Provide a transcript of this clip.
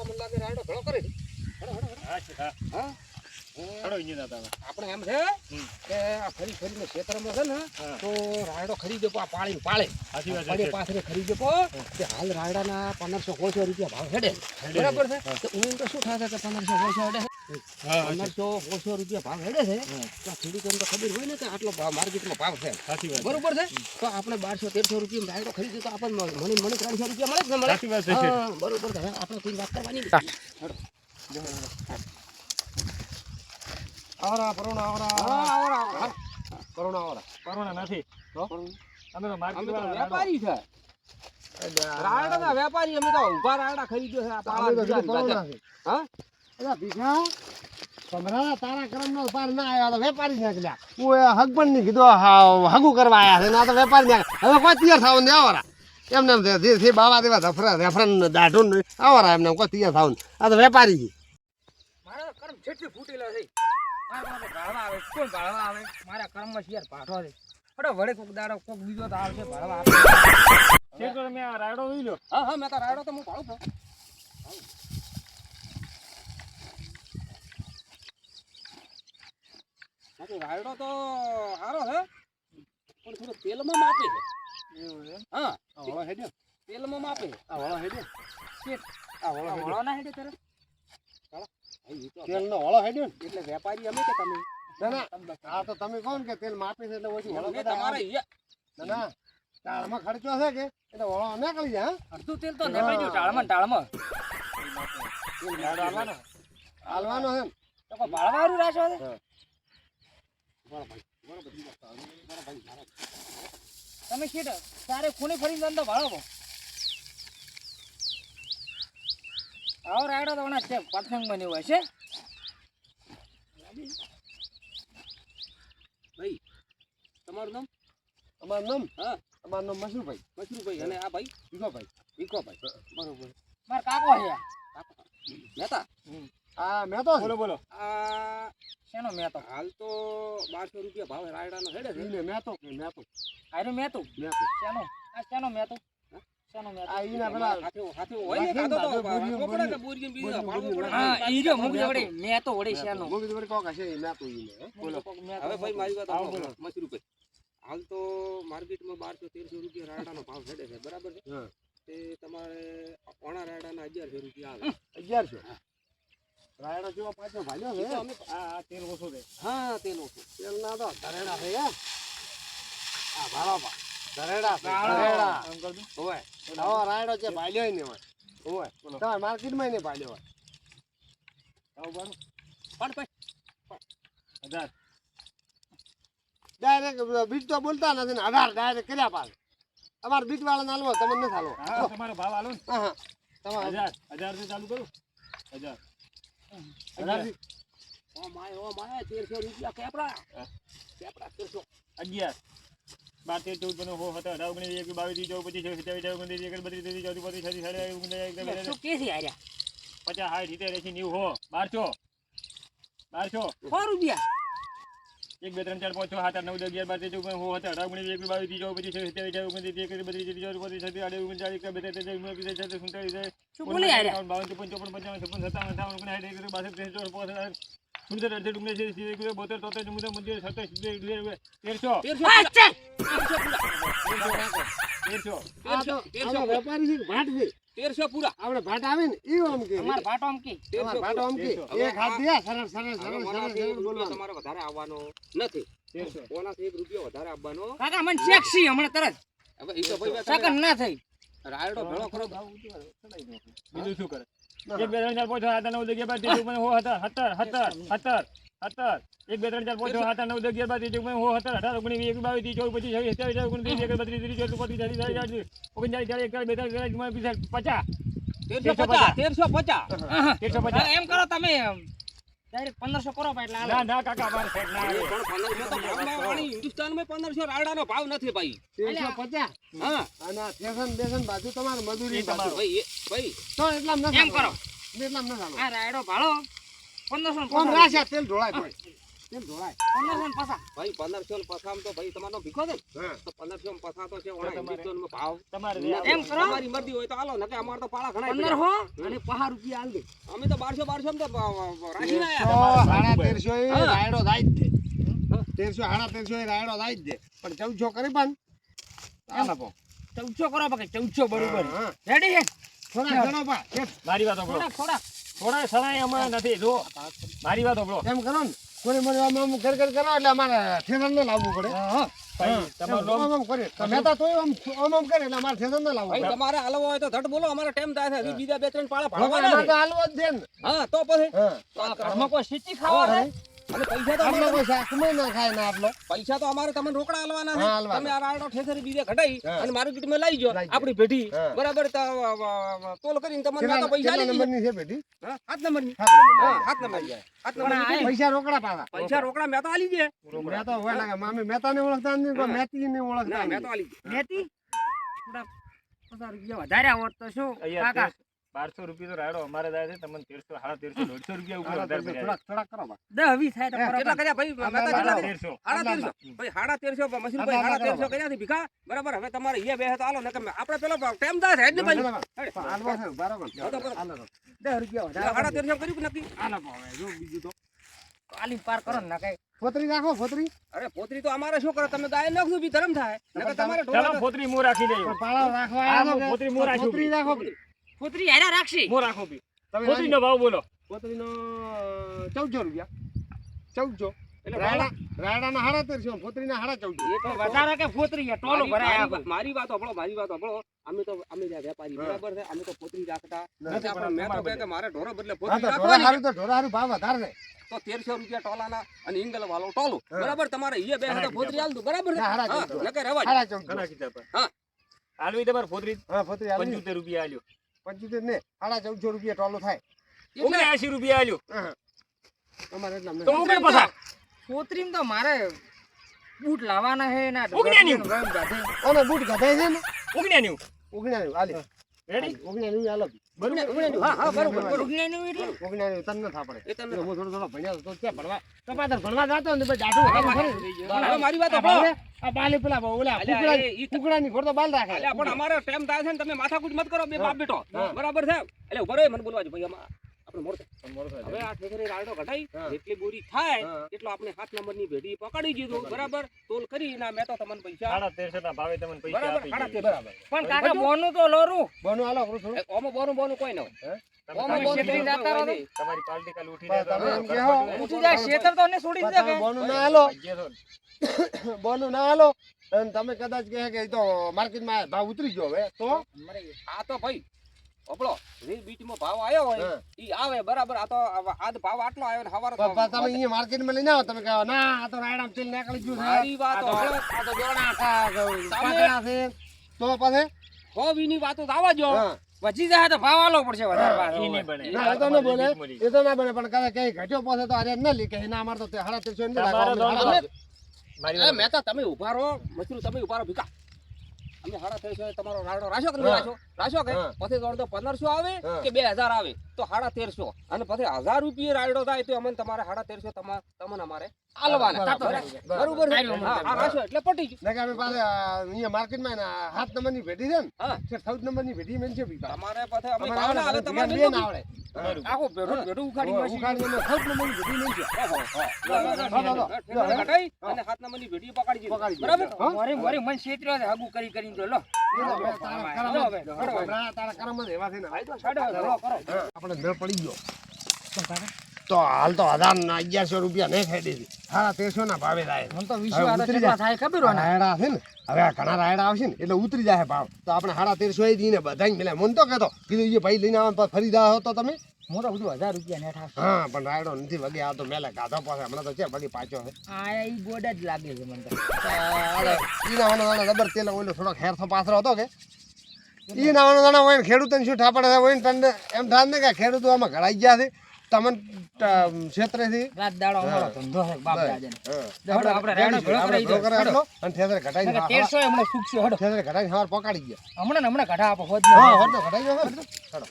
બાપા મને લાગે રાયડો ભેળો કરે. આપણે એમ છે કે આ ફરી ફરીને ખેતરમાં છે ને તો રાયડો ખરીદે પા પાળીને પાળે. પાછળ ખરીદે કે હાલ રાયડાના પંદરસો સોળસો રૂપિયા ભાવ હેડે. બરાબર છે? તો હું તો શું છે કે પંદરસો હેડે. પંદરસો સોળસો રૂપિયા ભાવ હેડે છે. તો ખેડૂતોને તો ખબર હોય ને કે આટલો ભાવ માર્કેટમાં ભાવ છે. સાચી વાત છે. બરોબર છે? તો આપણે બારસો તેરસો રૂપિયા રાયડો ખરીદે તો આપણને મને મને ત્રણસો રૂપિયા મળે ને મળે? સાચી વાત છે. હા, બરોબર છે. આપણે કોઈ વાત કરવાની નથી. આવરા પરોણા આવરા આવરા, આવરા. પરોણા આવરા કરોના નથી. અમે તો અમે માર્કેટ તો વાળા વેપારી છે. રાયડાના વેપારી અમે તો ઊભા રાયડા ખરીદ્યો આ પાળા છે. હા? ભીખા તારા કર્મનો પાર ના આવ્યો તો વેપારી છે એટલે હું એ હગબંધની કીધું હા હગું કરવા આયા છે ના તો વેપારી ને હવે કોઈ તૈયાર થવાનું ને આવરા. એમને એમ જે બાવા દેવા ધફરા રેફરન દાઢું ને આવરા એમને કોઈ તૈયાર આ તો વેપારી છે. મારા કર્મ જેટલી ફૂટેલા છે મારા ભાળવા આવે કોણ ભાળવા આવે? મારા કર્મમાં શિયાર પાઠો છે. અરે વડે કોક દાડો કોક બીજો તો આવશે ભાળવા આપે. છે તો તમે રાયડો લઈ લો હા હા મેં તો રાયડો તો હું ભાળું છું. બાકી વાયડો તો સારો છે પણ થોડો તેલમાં માપે છે. હા. આ વળો હેડ્યો. તેલમાં માપે આ વળો હેડ્યો. આ વળો હેડ્યો. વળો ના હેડે તારે? તેલનો વળો હેડ્યો ને. એટલે વેપારી અમે કે તમે? ના ના. આ તો તમે કોણ કે તેલ માપે છે એટલે ઓછી વળો તમારે ના ના. તાળમાં ખર્ચો છે કે? એટલે વળો નીકળી જાય હા? અડધું તેલ તો નેપાઈ ગયું ટાળમાં ટાળમાં. હાલવાનો છે. ને તો ભાળવાનું ભાળવાવાળું રાખો છે તમે શેઠ તારે કોને ફરીને ધંધો ભાળો આવો રાયડો તો હમણાં છે પતંગ બન્યો હોય છે. ભાઈ તમારું નામ? અમારું નામ? હા. અમારું નામ મશરૂભાઈ મશરૂભાઈ અને આ ભાઈ? ભીખોભાઈ ભીખોભાઈ બરોબર. મારા કાકો છે મહેતા? આ મેં તો બોલો બોલો. આ શેનો મેતો? હાલ તો બારસો રૂપિયા ભાવ રાયડાનો હેડે છે. ઈને મેં તો મેં તો આયરો મેતો મેં તો શેનો. આ શેનો ને ને મશરૂભાઈ હાલ તો માર્કેટમાં બારસો તેરસો રૂપિયા રાયડાનો ભાવ હેડે છે. બરાબર છે. તે તમારે ઓણા રાયડાના અગિયારસો રૂપિયા આવે. અગિયારસો? રાયડો જો પાછો ભાલ્યો છે? અમે આ તેલ ઓછું છે. હા તેલ ઓછું. તેલ ના તો ધરેડા છે આ ભાળો પા ધરેડા. ધરેડા. આમ કર દઉં. હોય આવો રાયડો જે ભાલ્યો ને હોય હોય તમારે માર્કેટમાં ને ભાલ્યો હોય. આવું બારું. પણ ભાઈ હજાર. ડાયરેક્ટ બીજ તો બોલતા નથી ને અઢાર ડાયરેક્ટ કર્યા પાસે અમારે બીજ વાળા નાલવો તમને નથી હાલવો. તમારો ભાવ હાલો ને. હા હા. તમારે હજાર હજારથી ચાલુ કરું. હજાર. અગિયાર. બાર તેર ચૌદ પંદર સોળ સત્તર અઢાર ઓગણીસ એક બાવીસ ત્રીસ ચોવીસ પચીસ છવ્વીસ સત્યાવીસ એકત્રીસ બત્રીસ તેત્રીસ ચોત્રીસ પાંત્રીસ છત્રીસ પચાસ સાઠ સિત્તેર એસી નેવું હો. બારસો. બારસો. સો રૂપિયા? એક બે ત્રણ ચાર પાંચ છ સાત આઠ નવ દસ અગિયાર બાર તેર ચૌદ પંદર સોળ અઢાર ઓગણીસ એક બાવીસ ત્રીસ છવ્વીસ સત્યાવીસ અઠ્યાવીસ ઓગણત્રીસ એકત્રીસ બત્રીસ ત્રીસ પાંત્રીસ છત્રીસ આઠ ઓગણચાલીસ એકવીસ ત્રણ તેત્રીસ ઓગણત્રીસ છત્રીસ સુડતાલીસ શું બાવન ચોપન ચોપન પંચાવન છપ્પન સત્તાવન અઠાવન ઓગણસાઠ એકત્રીસ બાસઠ ત્રેસઠ ચોસઠ પાંસઠ સુડસઠ અડસઠ ઓગણસી એંસી એકવીસ બોતેર તોતેર ચુમ્મોતેર પંચોતેર સત્તર સિત્તેર અઠ્યોતેર તેરસો તેરસો વેપારી છે ભાટ છે. તેરસો પૂરા. આપણે ભાટ આવે ને ઈ આમ કે. અમાર ભાટ આમ કે. તમારે ભાટ આમ કે. તેરસો. એક હાથ દે સરળ સરળ સરળ સરળ બોલવાનું તમારે વધારે આવવાનો નથી. તેરસો ઓનાથી એક રૂપિયો વધારે આવવાનો કાકા મને સેક્સી હમણાં તરત. હવે ઈ તો ભાઈ સકન ના થઈ. રાયડો ભેળો કરો. બીજું શું કરે? એક બે ત્રણ ચાર પાંચ આઠ નવ દસ અગિયાર બાર તેર ચૌદ પંદર સોળ સત્તર સત્તર સત્તર સત્તર એક બે ત્રણ ચાર પાંચ છ સાત આઠ નવ દસ અગિયાર બાર તેર ચૌદ સત્તર અઢાર ઓગણીસ વીસ બાવીસ ત્રીસ ચોવીસ પચીસ છવ્વીસ સત્યાવીસ ઓગણત્રીસ એકત્રીસ બત્રીસ ત્રીસ ચોત્રીસ પાંત્રીસ ચાલીસ ચાલીસ ચાલીસ ઓગણચાલીસ ચાલીસ એકતાલીસ બેતાલીસ તેતાલીસ ચુમ્માલીસ પિસ્તાલીસ પચાસ. તેરસો પચાસ. તેરસો પચાસ. તેરસો પચાસ એમ કરો તમે ડાયરેક્ટ પંદરસો કરો એટલે ના ના કાકા ના હિન્દુસ્તાનમાં પંદરસો ભાવ નથી ભાઈ. તેરસો પચાસ? હા. અને ફેશન બેસન બાજુ તમારે મજૂરી તમારું. બાજુ. ભાઈ ભાઈ. તો એટલામ એમ કરો. એટલામ ન આ રાયડો ભાળો. પંદરસો પંદર. રાખ્યા તેલ ઢોળાય કોઈ. કેમ ઢોળાય. પંદરસો ને પચાસ ભાઈ પંદરસો ને પસામ તો ભાઈ તમારો ભીખો છે? તો પંદરસો ને પસા તો છે ઓણા તમારે- ઇંગ્લિશનો ભાવ. તમારે એમ કરો. તમારી મરજી હોય તો હાલો નકે અમારે તો પાળા ઘણા પંદરસો અને પચાસ રૂપિયા આલ દે. અમે તો બારસો બારસો માં તો બ- તેરસો સાડા તેરસો એ રાયડો થાય જ દે. તેરસો સાડા તેરસો એ રાયડો થાય જ દે. પણ ચૌદસો કરી પણ ચાલે પો. ચૌદસો કરો બાકી ચૌદસો બરોબર. રેડી છે? થોડા ઘણો પા મારી વાત થોડા થોડાક થોડા સરાય અમારે નથી. જો મારી વાત ઓબળો એમ કરો ને કોઈ મને આમ આમ ઘર ઘર કરો એટલે અમારે ઠેસર ને લાવવું પડે. હા તમારો આમ આમ કરે તો મહેતા તોય આમ આમ આમ એટલે અમારે ઠેસર ને લાવવું ભાઈ પડે. તમારે હાલવો હોય તો ધડ બોલો અમારે ટાઈમ થાય છે. બીજા બે ત્રણ પાળા જ હા તો પછી કોઈ સીટી ખાવા અને પૈસા તો અમારે કોઈ શાકમાં ના ખાય ને આટલો પૈસા તો અમારે તમને રોકડા આલવાના છે. તમે આ રાડો ઠેસરી બીજે ઘટાઈ અને મારું કીટ જાઓ લઈ જો આપણી પેઢી. હા. બરાબર તોલ કરીને તમને તો પૈસા લઈ. નંબરની છે પેટી હાથ નંબરની. હાથ સાત આ પૈસા રોકડા પાવા. પૈસા રોકડા મેં તો આલી દે મેં તો હોય ને મામી તો ને ઓળખતા નથી પણ મેતી ને ઓળખતા મેં તો આલી દે થોડાક પચાસ રૂપિયા વધારે હોત તો શું કાકા બારસો રૂપિયા તો રાડો અમારે જાય છે તમને તેરસો સાડા તેરસો દોઢસો રૂપિયા ઉપર વધારે થોડાક થોડાક કરો. દસ વીસ થાય તો હે, કરો કેટલા કર્યા ભાઈ? સાડા તેરસો સાડા તેરસો. ભાઈ સાડા તેરસો મશીન ભાઈ સાડા તેરસો કર્યા કર્યા ભીખા? બરાબર હવે તમારે અહીંયા બે તો આલો ને આપણે પેલો ટાઈમ થાય છે એટલે ભાઈ. દસ રૂપિયા સાડા તેરસો કર્યું? કે નક્કી આલો હવે, જો બીજું તો. આલી પાર કરો ને ના કઈ. ફોતરી રાખો ફોતરી. અરે ફોતરી તો અમારે શું કરો? તમે ગાય નાખજો બી ધરમ થાય. તમારે ફોતરી મો રાખી દઈએ. ફોતરી રાખો. બી. હેરા રાખશી. હું રાખો બી. તમે ફોતરીનો ભાવ બોલો. ફોતરીનો ચૌદસો રૂપિયા. ચૌદસો. એટલે રાયડા રાયડાના સાડા તેરસો ફોતરીના સાડા ચૌદસો. એ તો વધારે કે ફોતરી છે, ટોલો મારી- ભરાય મારી- મારી વાત સાંભળો મારી વાત સાંભળો. અમે તો અમે વેપારી બરાબર છે? અમે તો પોતરી રાખતા. ના, નથી આપણે મેં તો તમારે કે મારે ઢોરો બદલે પોતરી રાખવાની. તો ઢોરા હારું ભાવ વધારે તો તેરસો રૂપિયા ટોલાના અને ઇંગલ વાળો ટોલો. બરાબર? તમારે બે હતા દઉં બરાબર. નકર હા. આલવી તમારે ફોતરી હા ફોતરી હાલી પંચોતેર રૂપિયા આલ્યો. પંચોતેર ને સાડા ચૌદસો રૂપિયા ટોલો થાય. એટલે એસી રૂપિયા આલ્યો. હા. અમારે એટલા તો. પસાર મારે બૂટ લાવવાના હે ના ઓગણ્યાની. રંગ ગાઢે. અને બૂટ ગધાય છે ને? ઓગણ્યાની ઓગણ્યાનું હાલી રેડી તને ન ને ને માથાકૂટ મત કરો બે. બાપ બેટો. બરાબર છે? એટલે ઊભો મને બોલવા જો ભાઈ આપણે મોડ હવે હવે આ ઠેકરે રાયડો ઘટાઈ જેટલી બોરી થાય એટલો આપણે સાત નંબરની ભેટી પકડી દીધું. બરાબર? તોલ કરી ના મેં તો તમને પૈસા સાડા તેરસો ના ભાવે તમને પૈસા બરાબર સાડા બરાબર. પણ કાકા બોનું તો લોરું. બોનું થોડું. એ બોનું બોનું કોઈ ન હોય. તમે તમારી કાલ ઉઠી. ઉઠી જાય શેતર તો છોડી બોનું ના. બોનું ના કદાચ કહે કે તો માર્કેટમાં ભાવ ઉતરી ગયો હવે તો? આ તો ભાઈ ઓપડો જે બીચમાં ભાવ આવ્યો હોય. ઈ આવે બરાબર આ તો આજ ભાવ આટલો આવ્યો ને હવારે તમે અહીંયા માર્કેટમાં લઈને આવો તમે કહો ના આ તો રાયડામ તેલ નીકળી ગયું છે મારી વાત આ તો સાંભળો. આ તો જોડા ખા- છે તો પાસે હો વીની વાતો તો આવવા જો હા. જાય તો ભાવ આલો પડશે વધારે ભાવ ઈ નહીં બને. ના તો ન બોલે. એ તો ના બને પણ કદાચ કઈ ઘટ્યો પાસે તો અરે ન લી કે ના અમાર તો તે સાડા ત્રણસો રાખો, અમે દોઢસો. સાડા મારી અરે તો તમે ઊભા રહો મસરૂ તમે ઊભા રહો ભીકા અમે હાડા તેરસો તમારો રાડો રાશો કે રાશો રાખ્યો? કે? પછી દોડ તો પંદરસો આવે કે બે હજાર આવે? તો હાડા તેરસો. અને પછી હજાર રૂપિયા રાયડો થાય તો અમને તમારે હાડા તેરસો તમારે તમને અમારે આલવાના બરાબર, એટલે પટી ગયું. કે પાસે અહીંયા માર્કેટમાં એના હાથ નંબરની છે ને નંબરની ભેટી મેં છે. તમારે અમે ને, બેન આવડે. ઉખાડી ઉખાડી નંબરની પેઢી મેં છે. અને હાથ નંબરની ભેટી પકડી પકડી બરાબર? મોરે મોરે મને હગું કરી કરીને તો લો. ને. પડી ગયો. તો હાલ તો હજાર ના અગિયારસો રૂપિયા નહીં ખાઈ દીધી. સાડા તેરસો ના ભાવે થાય. તો ઉતરી જાય. ખબર રાયડા છે ને. હવે આ ઘણા રાયડા આવશે ને એટલે ઉતરી જાય ભાવ. તો આપણે સાડા તેરસો એ દઈને બધા મેલે મને તો કહેતો કીધું એ ભાઈ લઈને આવવા ફરી જાઓ તો તમે. મોટો બધું હજાર રૂપિયા નેઠા હા પણ રાયડો નથી વગે આ તો મેલે ગાધો પાસે હમણાં તો છે બધી પાછો છે. આ એ ગોડ જ લાગે છે મને તો. અરે ઈ નાવાનો દાણા જબર તેલ ઓલો થોડોક હેરથો પાથરો હતો કે? ઈ નાવાનો દાણા હોય ખેડૂતને શું ઠાપડે હોય ને તને એમ થાય ને કે ખેડૂતો આમાં ઘડાઈ ગયા છે. તમને ક્ષેત્રેથી રાત દાડો અમારો ધંધો છે બાપ. દાદાને. હડો, આપણે રાયડો ભેળો કરી દો. હડો. અને ઘટાઈને નકર તેરસો એ હમણાં સૂકશે હડો. ઠેસરે ઘટાઈ હાર પકાડી ગયા. હમણાં હમણે કઢા આપો હોજ હા હોર ઘટાઈ ગયો ખરો.